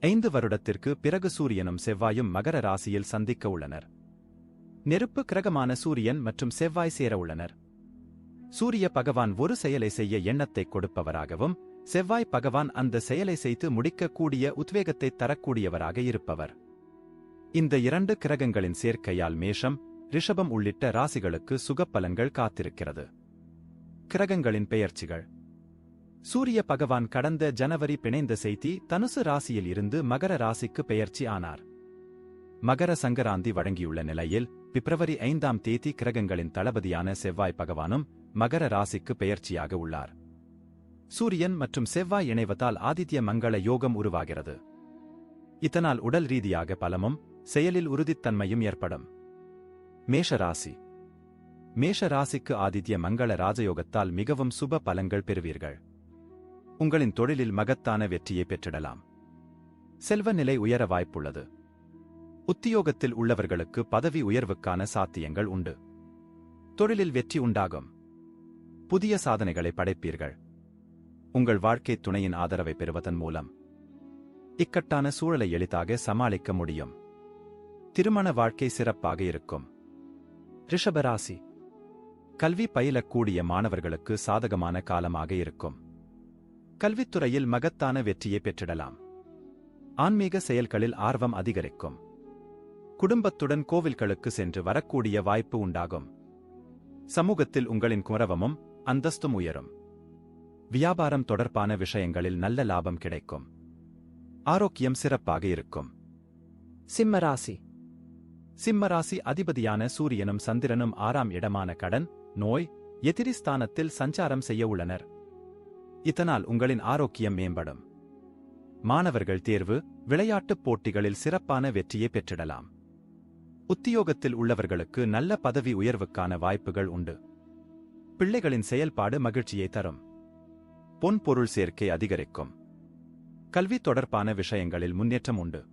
ஐந்து வருடத்திற்கு பிறகு சூரியனும் செவ்வாயும் மகர ராசியில் சந்திக்க உள்ளனர். நெருப்பு கிரகமான சூரியன் மற்றும் செவ்வாய் சேர உள்ளனர். சூரிய பகவான் ஒரு செயலை செய்ய எண்ணத்தை கொடுப்பவராகவும் செவ்வாய் பகவான் அந்த செயலை செய்து முடிக்கக்கூடிய உத்வேகத்தை தரக்கூடியவராக இருப்பவர். இந்த இரண்டு கிரகங்களின் சேர்க்கையால் மேஷம் ரிஷபம் உள்ளிட்ட ராசிகளுக்கு சுகப்பலன்கள் காத்திருக்கிறது. கிரகங்களின் பெயர்ச்சிகள். சூரிய பகவான் கடந்த ஜனவரி பிணைந்த செய்தி தனுசு ராசியில் இருந்து மகர ராசிக்கு பெயர்ச்சி ஆனார். மகர சங்கராந்தி வழங்கியுள்ள நிலையில் பிப்ரவரி ஐந்தாம் தேதி கிரகங்களின் தளபதியான செவ்வாய் பகவானும் மகர ராசிக்கு பெயர்ச்சியாக உள்ளார். சூரியன் மற்றும் செவ்வாய் இணைவதால் ஆதித்ய மங்கள யோகம் உருவாகிறது. இதனால் உடல் ரீதியாக பலமும் செயலில் உறுதித்தன்மையும் ஏற்படும். மேஷ ராசி. மேஷ ராசிக்கு ஆதித்ய மங்கள ராஜயோகத்தால் மிகவும் சுப பலங்கள் பெறுவீர்கள். உங்களின் தொழிலில் மகத்தான வெற்றியை பெற்றிடலாம். செல்வ நிலை உயர வாய்ப்புள்ளது. உத்தியோகத்தில் உள்ளவர்களுக்கு பதவி உயர்வுக்கான சாத்தியங்கள் உண்டு. தொழிலில் வெற்றி உண்டாகும். புதிய சாதனைகளை படைப்பீர்கள். உங்கள் வாழ்க்கை துணையின் ஆதரவை பெறுவதன் மூலம். இக்கட்டான சூழலை எளிதாக சமாளிக்க முடியும். திருமண வாழ்க்கை சிறப்பாக இருக்கும். ரிஷபராசி கல்வி பயிலக்கூடிய மாணவர்களுக்கு சாதகமான காலமாக இருக்கும். கல்வித்துறையில் மகத்தான வெற்றியை பெற்றிடலாம். ஆன்மீக செயல்களில் ஆர்வம் அதிகரிக்கும். குடும்பத்துடன் கோவில்களுக்கு சென்று வரக்கூடிய வாய்ப்பு உண்டாகும். சமூகத்தில் உங்களின் குரவமும் அந்தஸ்தும் உயரும். வியாபாரம் தொடர்பான விஷயங்களில் நல்ல லாபம் கிடைக்கும். ஆரோக்கியம் சிறப்பாக இருக்கும். சிம்மராசி சிம்மராசி அதிபதியான சூரியனும் சந்திரனும் ஆறாம் இடமான கடன் நோய் எதிரி ஸ்தானத்தில் சஞ்சாரம் செய்ய உள்ளனர். இதனால் உங்களின் ஆரோக்கியம் மேம்படும். மாணவர்கள் தேர்வு விளையாட்டுப் போட்டிகளில் சிறப்பான வெற்றியை பெற்றிடலாம். உத்தியோகத்தில் உள்ளவர்களுக்கு நல்ல பதவி உயர்வுக்கான வாய்ப்புகள் உண்டு. பிள்ளைகளின் செயல்பாடு மகிழ்ச்சியை தரும். பொன் பொருள் சேர்க்கை அதிகரிக்கும். கல்வி தொடர்பான விஷயங்களில் முன்னேற்றம் உண்டு.